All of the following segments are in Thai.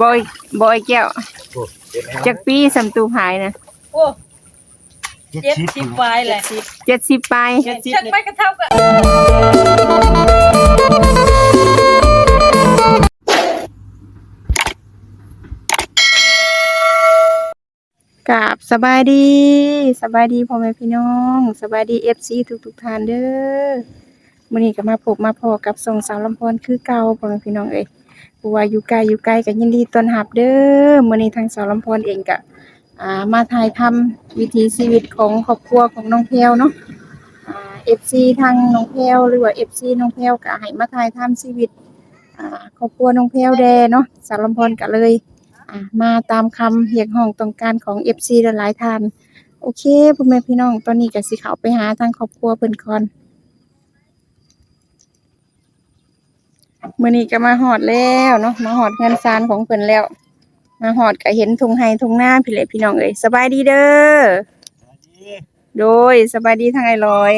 บอยบอยแก้วโอ้เจ็ดจักปีสำตูหายนะโอ้เจ็ดเจ็ดสิบสิบปลายแหละเจ็ดสิบปลายชักไปกระเท่ากันกราบสบายดีสบายดีพ่อแม่พี่น้องสบายดีเอฟซีทุกทุกๆท่านเด้อมื้อนี้ก็มาพบมาพอกับส่งสาวลำพรคือเก่าพ่อแม่พี่น้องเอ้ย ผู้ว่าอยู่ไกลอยู่ไกลก็ยินดีต้อนรับเด้อมื้อนี้ทางสาวลำพรเองก็อ่ามาถ่ายทำวิถีชีวิตของครอบครัวของน้องแพรวเนาะอ่า FC ทางน้องแพรวหรือว่า FC น้องแพรวก็ให้มาถ่ายทำชีวิตอ่าครอบครัวน้องแพรวแดเนาะสาวลำพรก็เลยอะมาตามคำเรียกร้องต้องการของ FC หลายๆท่าน โอเคพ่อแม่พี่น้องตอนนี้ก็สิเข้าไปหาทางครอบครัวเพิ่นก่อน มื้อนี้ก็มาฮอดแล้วเนาะมาฮอดงานซานของเพิ่นแล้ว มาฮอดก็เห็นทุ่งไร่ทุ่งนาพี่เละพี่น้องเอ้ยสบายดีเด้อโดยสบายดีทางไอ้ร้อย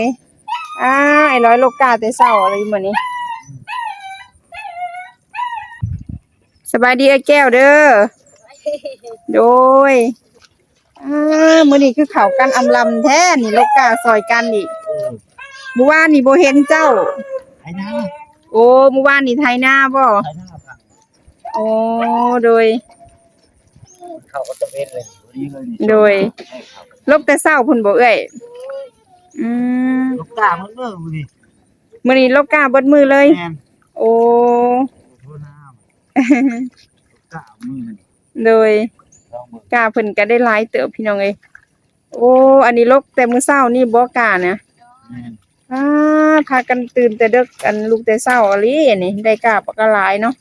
อ้าไอ้ร้อยโลกกาแต่เช้าอะไรมื้อนี้สบายดีไอ้แก้วเด้อโดยอ่ามื้อนี้คือเขากันอำลำแท้นี่โลกกาซอยกันอีกเมื่อวานนี่บ่เห็นเจ้าไอ้น้า โอ้เมื่อวานนี่ไทยหน้าบ่ไอ้น้าพังโอ้โดย เขาก็จะเป็นเลยดีเลยโดยลบแต่เช้าพุ่นบ่เอ้ยอืมลูกตามันเลิกดิมื้อนี้โลกกาเบิดมือเลย แมนโอ้โทษน้ำลูกตามือโดยลองเบิ่งกาเพิ่นก็ได้หลายเติบพี่น้องเอ้ยโอ้ อันนี้ลกแต่มื้อเช้านี่บ่กล้านะแมน อ่าพากันตื่นแต่ดึกกันลุกแต่เช้าอะลินี่ได้กาบก็หลายเนาะ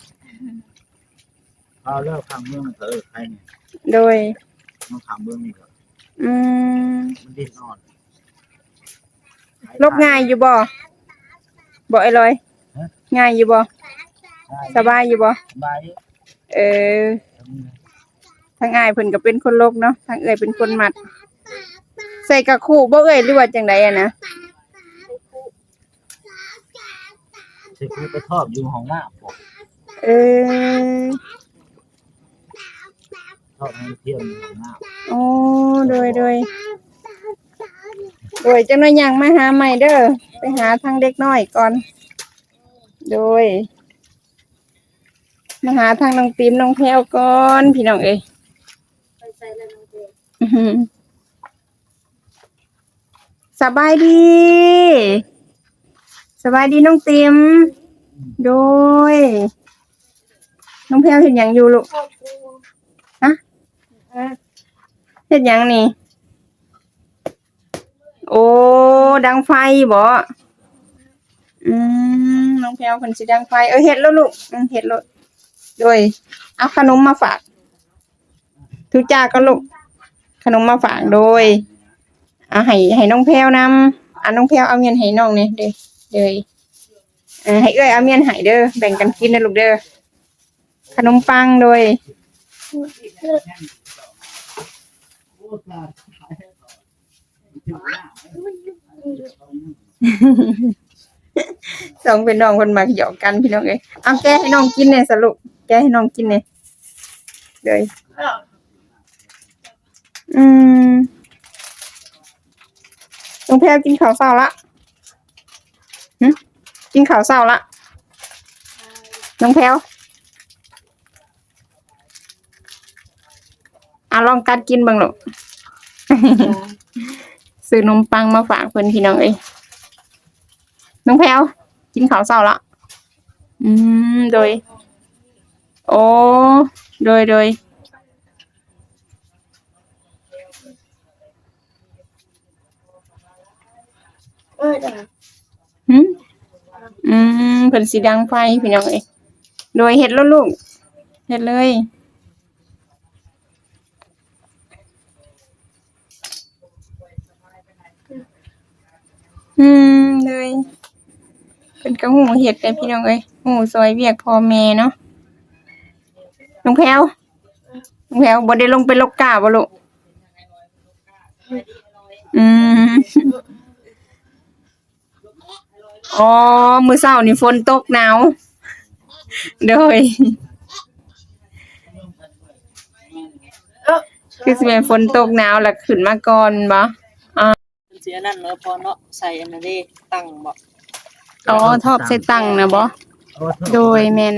เอาเลิกขังเมืองมันเถอะใครเนี่ยโดย มันขังเมืองนี่ก็อืมมันดิ้นนอนลบง่ายอยู่บ่บ่ไอ้ลอยง่ายอยู่บ่สบายอยู่บ่สบายดิเออทางอ้ายเพิ่นก็เป็นคนลกเนาะทางเอ้ยเป็นคนมัด ใส่กะคู่บ่เอ้ยหรือว่าจังไดอะนะ สิคือไปทอบอยู่ห้องน้ำบอกเออทอบให้เที่ยวอยู่ห้องน้ำโอ้โดยโดยโดยจังได๋ยังมาหาใหม่เด้อไปหาทางเด็กน้อยก่อน โดยมาหาทางน้องติมน้องแพรวก่อนพี่น้องเอ้ยอื้อหือสบายดี สบายดีน้องติม โดย น้องแพรวเห็นอย่างอยู่ลูกฮะเห็นอย่างนี่ โอ้ ดังไฟบ่อืมน้องแพรวคนสิดังไฟ เออเห็ดแล้วลูกเห็ดแล้วโดย เอาขนมมาฝาก ทุกจาก็ลูก ขนมมาฝากโดยเอาให้ให้น้องแพรวนำอะน้องแพรวเอาเมียนให้น้องเนี่ยเด้อ เด้อเออให้เอ้ยเอาเมียนให้เด้อแบ่งกันกินนะลูกเด้อขนมปังโดยสองเป็นน้องคนมาหยอกกันพี่น้องเอ้ยเอาแกะให้น้องกินเนี่ยสรุปแกะให้น้องกินเนี่ยเลยอืมน้องแพรวกินข้าวเช้าละ หึกินข้าวเช้าละน้องแพรวอะลองกัดกินบ้างลูก ซื้อนมปังมาฝากเพื่อนพี่น้องเอ้ยน้องแพลวกินข้าวเช้าละอืมโดย โอ้โดยโดย หืมอืมเพิ่นสีดังไฟพี่น้องเอ้ยโดยเฮ็ดแล้วลูกเฮ็ดเลย อืมเลยเป็นกระหูเห็ดเลยพี่น้องเอ้ยหูซอยเวียกพอแม่เนาะน้องแพลวน้องแพลวบ่ได้ลงไปลกกาบ่ลูกอืม อ๋อ มื้อเช้านี่ฝนตกหนาวโดยคือสิเป็นฝนตกหนาวแล้วขึ้นมาก่อนบ่มันเสียนั่นเนาะพอเนาะใส่อันนั้นเด้ตั้งบ่อ๋อทอบใส่ตังนะบ่โดยแม่น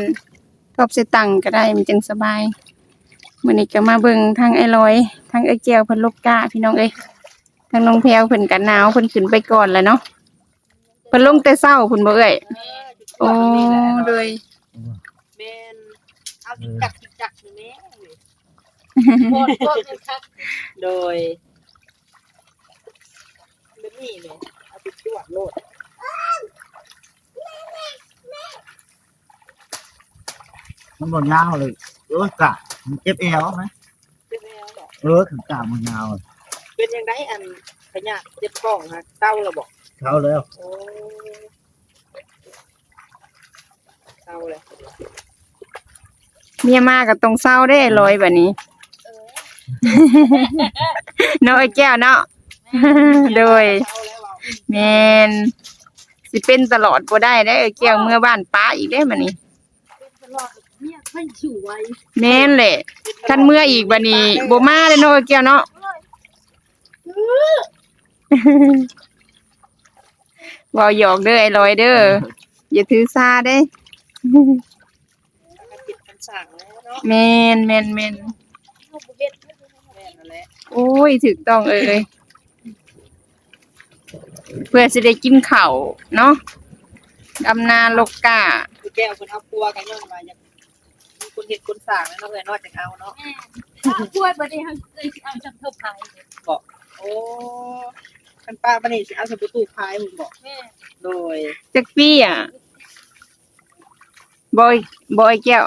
ทอบใส่ตังก็ได้มันจึงสบายมื้อนี้ก็มาเบิ่งทางไอ้ลอยทางไอ้แก้วเพิ่นลกกาพี่น้องเอ้ยทางน้องแพรวเพิ่นก็หนาวเพิ่นขึ้นไปก่อนแล้วเนาะเพิ่นลงแต่เช้าเพิ่นบ่เอ้ยโอ้โดยแม่นเอาจิกจักจิกจักนี่แม่โคตรโคตรคักโดยแบบนี้เลยเอาไปจวดโลดมันบนยาวเลยเออกะมันเจ็บเอวไหมเป็นแล้วบ่เออถึงกะมันยาวเป็นยังไงอันขยะเจ็บกล้องฮะเต้าแล้วบ่ เขาแล้วโอ้เต้าเลยเมียมาก็ต้องเศร้าได้ไอ้ลอยบัดนี้ เนาะไอ้แก้วเนาะ โดยเต้าแล้วเอาแมนสิเป็นตลอดบ่ได้ได้อเอ้ยแก้วเมื่อบ้านป้าอีกได้บัดนี้เป็นตลอดเนี่ยไม่อยู่ไว้แม่นแหละคันเมื่ออีกบัดนี้บ่มาเลยเนาะไอ้แก้วเนาะ เว้าหยอกเด้อไอ้ลอยเด้ออย่าถือซาเด้แล้วก็ติดคำสั่งแล้วเนาะแม่นแม่นแม่นเอาบ่เฮ็ดแม่นั่นแหละโอ้ยถูกต้องเอ้ยเพื่อสิได้กินข้าวเนาะดำนาลกกาคือแก้วคนเอาปัวกันย้อนมาอย่างมีคนเห็ดคนสั่งแล้วเนาะเลยนอกจากเอาเนาะแม่ถ้าช่วยบ่ได้เฮาเอ้ยเอาจังเท่าไผโอ้ คันป้าปานนี่สิเอาสปตูพายมึงบอกแม่โดยจักปีอะบอยบอยแก้ว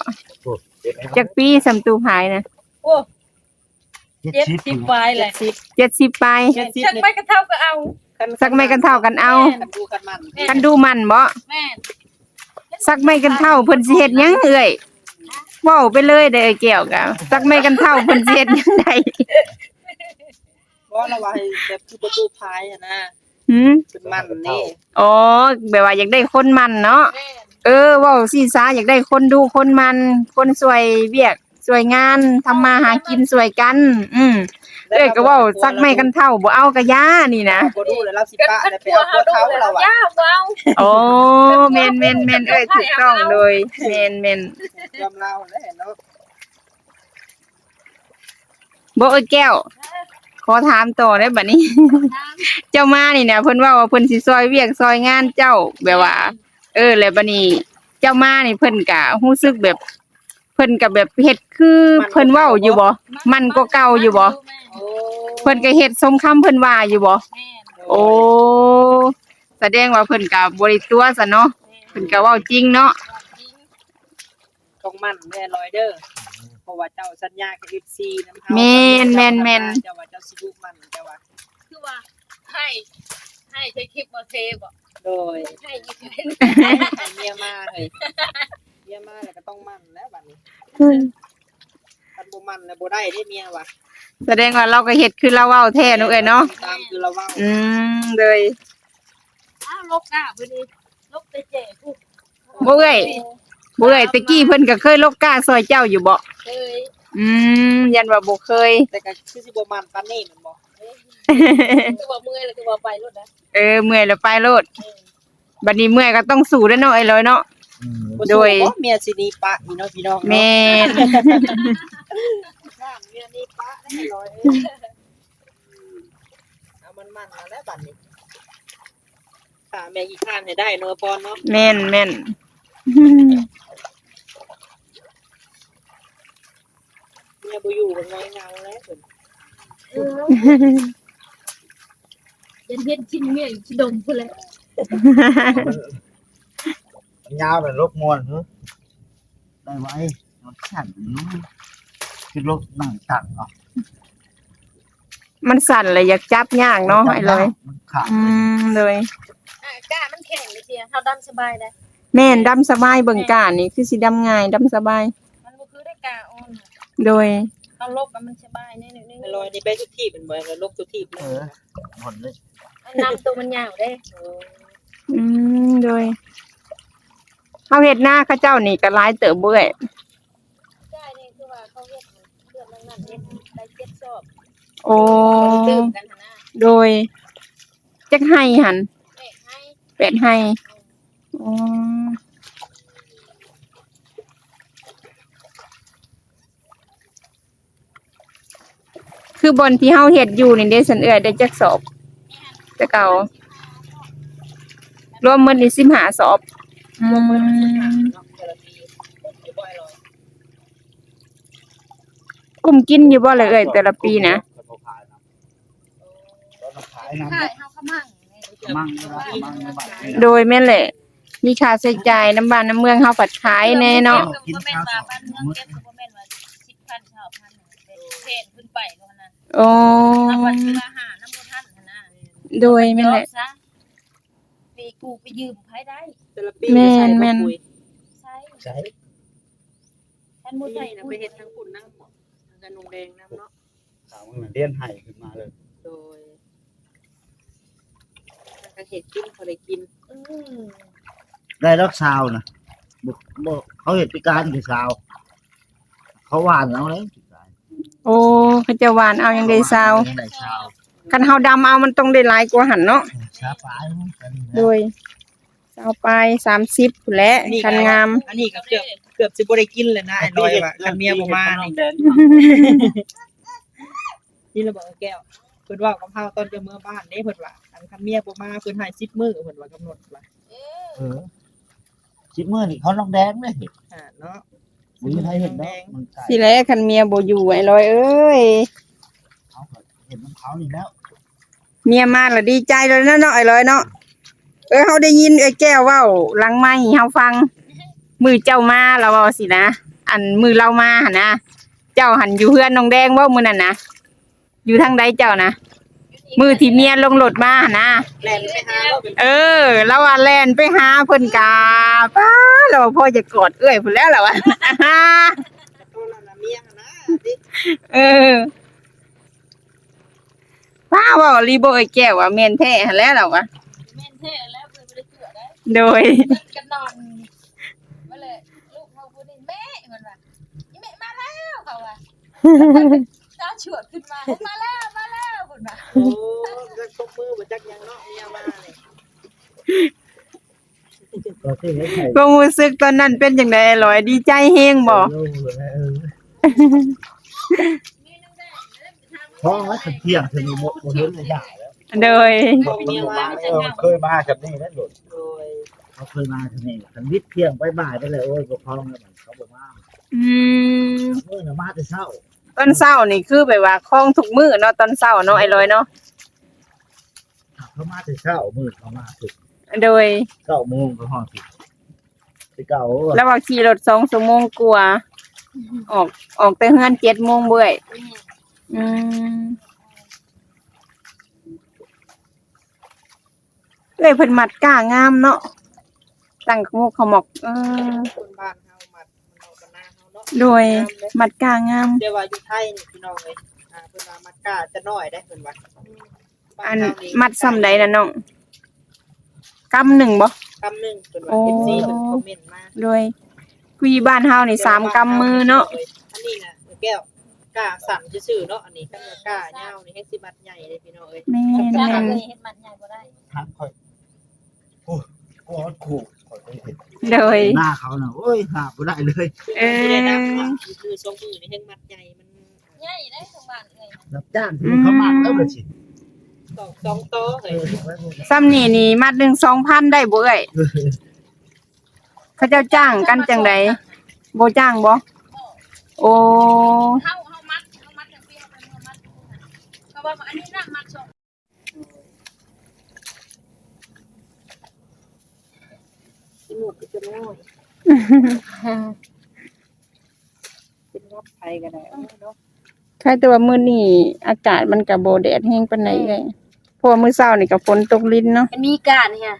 เจ็บเอวจักปีสำตูพายนะโอ้เจ็ดสิบไว้แหละเจ็ดสิบปเจ็ดสิบฉันนี่กระเท่าก็เอาสักไม่กันเท่ากันเอากันดูมันบ่สักไม่กันเท่าเพิ่นสิเฮ็ดยังเอ่ยว้าไปเลยเด้อแก้วกะสักไม่กันเท่าเพิ่นสิเฮ็ดยังได เพราะเราว่าให้แบบคือประตูพายอะนะหืมเป็นมันนี่อ๋อแบบว่าอยากได้คนมันเนาะแม่เออเว้าซีซาอยากได้คนดูคนมัน คนสวยเวียกสวยงานทำมาหากินสวยกัน อืมเอ้ยก็เว้าสักไม่กันเท่าบ่เอากะย่านี่นะบ่ดูแล้วเราสิปะแล้วไปเอาตัวเท้าเราอะย่าเอาโอ้แม่นแม่นแม่นเอ้ยถูกต้องเลยแม่นแม่นยอมเราแล้วเนาะบ่เอ้ยแก้วข อถามต่อได้บัดนี้ เจ้ามานี่นะเพิ่นว่าว่าเพิ่นสิซอยเวียกซอยงานเจ้าแบบว่า เออ แล้วบัดนี้ เจ้ามานี่เพิ่นก็รู้สึกแบบ เพิ่นก็แบบเฮ็ดคือเพิ่นเว้าอยู่บ่มันก็เก่าอยู่บ่โอ้เพิ่นก็เฮ็ดสมคำเพิ่นว่าอยู่บ่แม่โอ้แสดงว่าเพิ่นก็บ่ได้ตัวซะเนาะเพิ่นก็เว้าจริงเนาะต้องมันแม่ลอยเด้อเพ ราะว่าเจ้าสัญญากับ FC นำเฮาแม่นแม่นแม่น เจ้าว่าเจ้าสิลูกมันเจ้าว่าคือว่าให้ให้ใช้คลิปบ่เทบ่โดยให้อยู่เป็นให้เมียมาเฮ้ยเมียมาแล้วก็ต้องมันแล้วบัดนี้คันบ่มันแล้วบ่ได้เด้เมียว่ะแสดงว่าเราก็เฮ็ดคือเราเว้าแท้เนาะเอ้ยเนาะตามคือเราเว้าอืมเลยอ้าวลกอะบ่ดีลกแต่เจ๋ผู้บ่เอ้ย บ่เอ้ยตะกี้เพิ่นก็เคยลกกาซอยเจ้าอยู่บ่เคยอืมยันว่าบ่เคย แต่ก็คือสิบ่มันปานนี้แมันบ่คือว่าเมื่อยแล้วคือว่าไปรถนะเออเมื่อยแล้วไปโลดบัดนี้เมื่อยก็ต้องสู้เด้อเนาะไอ้ลอยเนาะ อืมบ่โดย สู้บ่เมียสิหนีปะนี่เนาะพี่น้องเนาะแม่นข้ามเมียหนีปะได้ร้อยเอ้ยเอามันมันมาแล้วบัดนี้ค่ะแม่อีกข้างเนี่ยได้เนาะปอนเนาะแม่นแม่น มียบ่อยู่ก็งอยเงาแล้วเพิ่นเออยันเฮ็ดชิ้นเมียอยู่ที่ดมพุ่นแหละมันยาวแบบลบมวนเฮ้ยได้ไว้มันสั่นนู้นคือลบหนังตักอะมันสั่นเลยอยากจับยากเนาะไอ้ลอยมันขาดอืมเลยอะกล้ามันแข็งเลยเสียเฮาดำสบายได้แม่นดำสบายเบิ่งกานี่คือสิดำง่ายดำสบาย มันบ่คือได้กล้าอ่อน โดยเฮาลบกันมันสบายแน่นึงไอ้ร้อยนี่ไปทุกที่เป็นบ่แล้วลบทุกที่เลเอยอหมดเลยน้ำตัวมันยาวเด้อืมโดยเฮาเฮ็ดหน้าเขาเจ้านี่ก็หลายเติบเบื่อยใช่นี่คือว่าเขาเขาเฮ็ดเดือนนั้นนั่นเฮ็ดได้เจ็ดสอบโอ้ตื่นกันหั่นนะโดยจักให้หันแม่ให้เป็ดให้อ๋อ คือบอนที่เฮาเฮ็ดอยู่นี่เด้สันเอื้อยได้จักสอบแต่เก่ารวมมื้อนี่15สอบอืมเนาะแต่ละปีอยู่บ่อยหรอกกุมกินอยู่บ่เลยเอ้ยแต่ละปีนะเขาขายนะแล้วขายนะค่ายเฮาขมั่งไงมั่งนะมั่งในบ้านนี่นะโดยแม่นแหละมีค่าใช้จ่ายน้ำบ้านน้ำเมืองเฮาผัดขายแน่เนาะก็บ่แม่นว่าบ้านเมืองเก็บก็บ่แม่นว่า10,000 20,000เป็นเทนขึ้นไปเนาะนะ โอ้ถ้าวันที่ว่าหาน้ำบ่ทันหั่นนะโดยแม่นแหละ ซะปีกูไปยืมไผได้แต่ละปีแม่นใส่แม่น ปุ๋ยใช่ใช่ท่านบ่ปีใส่น่ะปุ๋ไปยเฮ็ดทั้งปุ่นทั้งกันนงแดงน้ำเนาะสาวมันเลี้ยนไห้ขึ้นมาเลยโดยก็เฮ็ดกินพอได้กินอืมได้รักชาวนะบอกบอกเขาเห็นพิการคือชาว เขาหวานเอาเลย โอ้เขาจะหวานเอายังได้ซาวได้ชาวคันเฮาดำเอามันต้องได้หลายกว่าหันเนาะชาปลายมันกันโดยเอาไป30พุ่นแหละคันงาม อันนี้ก็เกือบเกือบสิบ่ได้กินเลยนะไอ้น้อยว่าคันเมียบ่มานี่นี่เราบอกว่าแก้วเพิ่นว่ากับเฮาตอนจะเมื่อบ้านเด้เพิ่นว่าอันคันเมียบ่มาเพิ่นให้10มื้อเพิ่นว่ากำหนดว่าเอเออชิดมือนี่เขาน้องแดงเลยอ่าเนาะ มือไทยเห็นแดงมันไก่สิแลคันเมียบ่อยู่ไอ้ลอยเอ้ย เขาก็เห็นมันเขานี่แล้วเมียมาแล้วดีใจเลยนะเนาะไอ้ลอยเนาะเออเฮาได้ยินไอ้แก้วเว้าหลังไม้เฮาฟัง มือเจ้ามาแล้วเว้าสินะอันมือเรามาหั่นนะเจ้าหันอยู่เฮือนน้องแดงเว้ามื้อนั้นนะอยู่ทางใดเจ้านะ มือที่เมียลงรถมาหั่นนะ แล่นไปหาเราเป็นเออแล้วว่าแล่นไปหาเพิ่นกาป้าแล้วว่าพ่อจะกอดเอ้อยพุ่นแล้วล่ะวะตัวนั้นน่ะเมียหั่นนะดิเออป้าเว่ารีโบไอ้แก้วว่าแม่นแท้หั่นแล้วล่ะวะแม่นแท้แล้วเพิ่นบ่ได้เกลือได้โดย เพิ่นก็นอนมาเลยลูกเขาพูดนี่แม่มันว่าอีแม่มาแล้วเขาว่าตาฉวดขึ้นมามาแล้วมาแล้ว เพิ่นว่าโอ้ก็ตบมือบ่จักหยังเนาะเมียมานี่ก็ที่ให้ไข่ความรู้สึกตอนนั้นเป็นจังได๋ลอยดีใจแฮงบ่เออมีน้ำแดงเล่นทางท้องไว้ถึงเที่ยงถึงหมดหมดเห็นเลยได้แล้วโดยบอกมันบอกว่าเออเคยมากับนี่นั่นหลุดโดยเขาเคยมากับนี่กันวิทย์เที่ยงไปบ่ายไปเลยโอ้ยปกครองแล้วมันเขาบอกว่าอืมเมื่อน่ะมาแต่เช้า ตอนเช้านี่คือแบบว่าคล้องทุกมื้อเนาะตอนเช้าเนาะไอ้ลอยเนาะเขามาแต่เช้ามืดเขามาถึงโดยเก้าโมงเขาห้องสิไปเก้าแล้วว่าขี่รถ2ชั่วโมงกว่าออกออกแต่เฮือน7โมงเบื่อยอืมเอ้ยเพิ่นมัดก้างามเนาะตั้งขมุกขมอกเออคนบ้านเฮามามัน โดยมัดก้างาม เดี๋ยวว่าอยู่ไทยนี่พี่น้องเอ้ยอ่าเพิ่นว่ามัดกาจะน้อยได้เพิ่นว่าบ้าอันเฮานี่มัดซ้ำใดน่ะน้องกำหนึ่งบ่ กำหนึงเพิ่นว่า โอ้ FC เพิ่นคอมเมนต์มาโดยคุยบ้านเฮานี่สามกำมือเนาะอันนี้น่ะแก้วกาสั่นซื่อๆเนาะอันนี้กันว่ากายาวนี่ให้สิมัดใหญ่เลยพี่น้องเอ้ยแม่นจ้าแม่นเลยเฮ็ดมันใหญ่บ่ได้ทางคอยโอ้ยกอดขู่คอยไปเห็น โดย หน้าเขาน่ะโอ้ยหาบ่ได้เลยเออสิได้ดังเนาะคือทรงมือนี่แฮงมัดใหญ่มันใหญ่ได้ทั้งบ้านเลยรับจ้างที่เขามาแล้วก็สิสองสองโตเฮ้ยซ้ำนี่นี่มัดหนึ่งสองพันได้บ่เอ้ยเขาเจ้าจ้างกันจังใดบ่จ้างบ่โอ้เฮาเฮามัดเฮามัดจังซี่เฮาเป็นเฮามัดเขาว่าอันนี้น่ะมัดสอง หมดก็จะน้อยเป็นรับไผก็ได้เนาะใช่แต่ว่ามื้อนี้อากาศมันก็บ่แดดแฮงปานใดเอ้ยเพราะว่ามื้อเช้านี่ก็ฝนตกลิ้นเนาะมันมีกาเนี่ย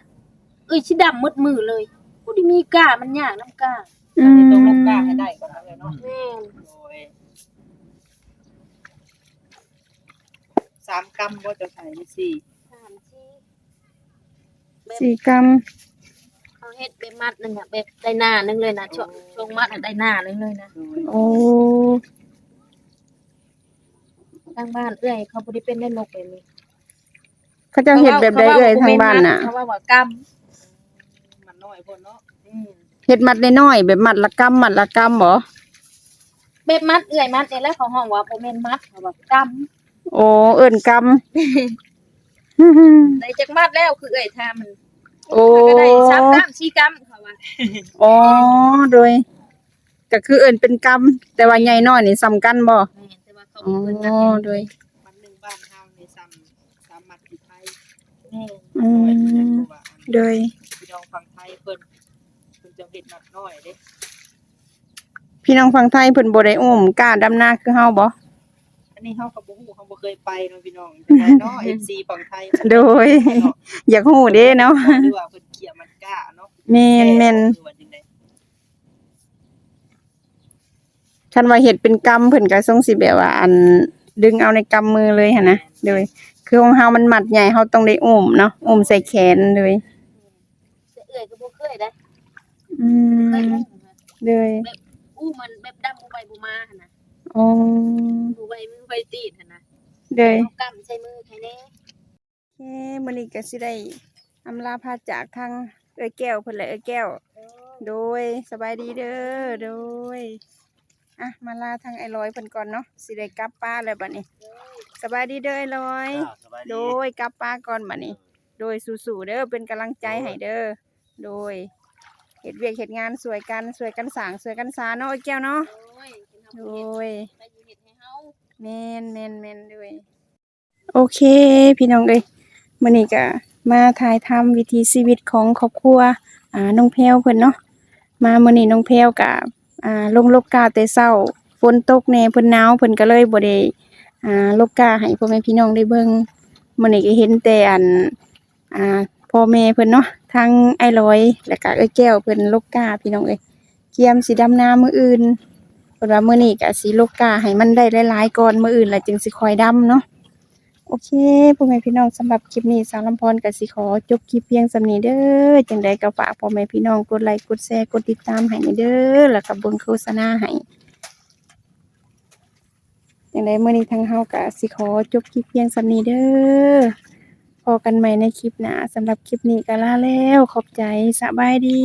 เอ้ยสิดำมืดมือเลยบ่ได้มีกามันยากน้ำกาอือันมนี้ต้องลงกล้าให้ได้ก่อนเลยเนาะแม่นโอ้ยสามกำว่าจะใส่นี่สี่ถามสิสี่กรัม เขาเฮ็ดแบบมัดนึงอะแบบได้หน้านึงเลยนะช่วงช่วงมัดอะได้หน้านึงเลยนะโอ้ทางบ้านเอื้อยเขาบ่ได้เป็นได้นกแบบนี้เขาเจ้าเฮ็ดแบบใดเอ่ยทางบ้านน่ะเขาว่าว่ากำมันน้อยพ่นเนาะอืมเฮ็ดมัดน้อยๆแบบมัดละกำมัดละกำบ่แบบมัดเอื้อยมัดนี่แหล้วเขาห้องว่าบ่แม่นมัดเขาว่ากโอ้เอิ้นกำำได้จักมัดแล้วคือเอื้อยทามัน โอ้ก็ได้3กำ4กำเขาว่าอ๋อโดยก็คือเอิ้นเป็นกำแต่ว่าใหญ่น้อยนี่ซ้ำกันบ่แม่นแต่ว่าเขาอ๋บ่อเพิ่นมัดโดย มันหนึ่งบ้านเฮาในซ้ำซ้ำมัดที่ไทยแม่นอืน้อยมเพราะว่าอันโดย พี่น้องฟังไทยเพิ่นเพิ่นจะเฮ็ดมัดน้อยเด้พี่น้องฝั่งไทยเพิ่นบ่ได้อุ้มกล้าดำนาคือเฮาบ่ อันนี้เฮาก็บ่ฮู้เฮาบ่เคยไปเนาะพี่น้องเป็นไงเนาะ FC ฝั่งไทยโดย อยากฮู้เด้เนาะหรือว่าเพิ่นเกลียดมันกล้าเนาะแม่นแม่นหรือว่าจังได๋คันว่าเฮ็ดเป็นกำเพิ่นก็ทรงสิแบบว่าอันดึงเอาในกำมือเลยหั่นนะโดยคือของเฮามันมัดใหญ่เฮาต้องได้อุ้มเนาะอุ้มใส่แขนเลยแต่เอื้อยก็บ่เคยได้อืเคยมอุ้มนะเลยอู้มันแบบดำบ่ไปบ่มาหั่นน่ะ อ๋อบ่ไปมือไปตีดหั่นน่ะเลยเอากำใส่มือใครแน่โอเคมื้อนี้ก็สิได้อำลาพาจากทางเอ้ยแก้วเพิ่นแหละเอ้ยแก้ว โดยสบายดีเด้อโดยอะมาลาทางไอ้ร้อยเพิ่นก่อนเนาะสิได้กลับป้านแล้วบัดนี้ สบายดีเด้อไอ้ร้อยสบายโดดียกลับป้านก่อนบัดนี้ โดยสู้ๆเด้อเป็นกำลังใจให้เด้อโดยเฮ็ดเวียกเฮ็ดงานสวยกันสวยกันสร้างสวยกันสาเนาะไอ้แก้วเนาะโอ้ยเป็น โดเฮาเฮ็ดยไปอยู่เฮ็ดให้เฮาแม่นแม่นแม่นด้วยโอเค พี่น้องเอ้ยมื้อนี้ก็มาถ่ายทำวิถีชีวิตของครอบครัวอ่าน้องแพรวเพิ่นเนาะมามื้อนี้น้องแพรวก็อ่าลงลบกาแต่เช้าฝนตกแน่เพิ่นหนาวเพิ่นก็เลยบ่ได้อ่าลบกาให้พ่อแม่พี่น้องได้เบิ่งมื้อนี้ก็เห็นแต่อันอ่าพ่อแม่เพิ่นเนาะทั้งไอ้ลอย แล้วก็เอ้ยแก้วเพิ่นลบกาพี่น้องเอ้ยเกียมสิดำนามื้ออื่น เพิ่นว่ามื้อนี้ก็สิโลกกาให้มันได้หลายๆก่อนมื้ออื่นแล้วจึงสิคอยดำเนาะโอเคพ่อแม่พี่น้องสำหรับคลิปนี้สาวลำพรก็สิขอจบคลิปเพียงสำนี้เด้อจังใดก็ฝากพ่อแม่พี่น้องกดไลค์กดแชร์กดติดตามให้เด้อแล้วก็เบิ่งโฆษณาให้จังใดมื้อนี้ทางเฮาก็สิขอจบคลิปเพียงสำนี้เด้อพอกันใหม่ในคลิปหน้าสำหรับคลิปนี้ก็ลาแล้วขอบใจสบายดี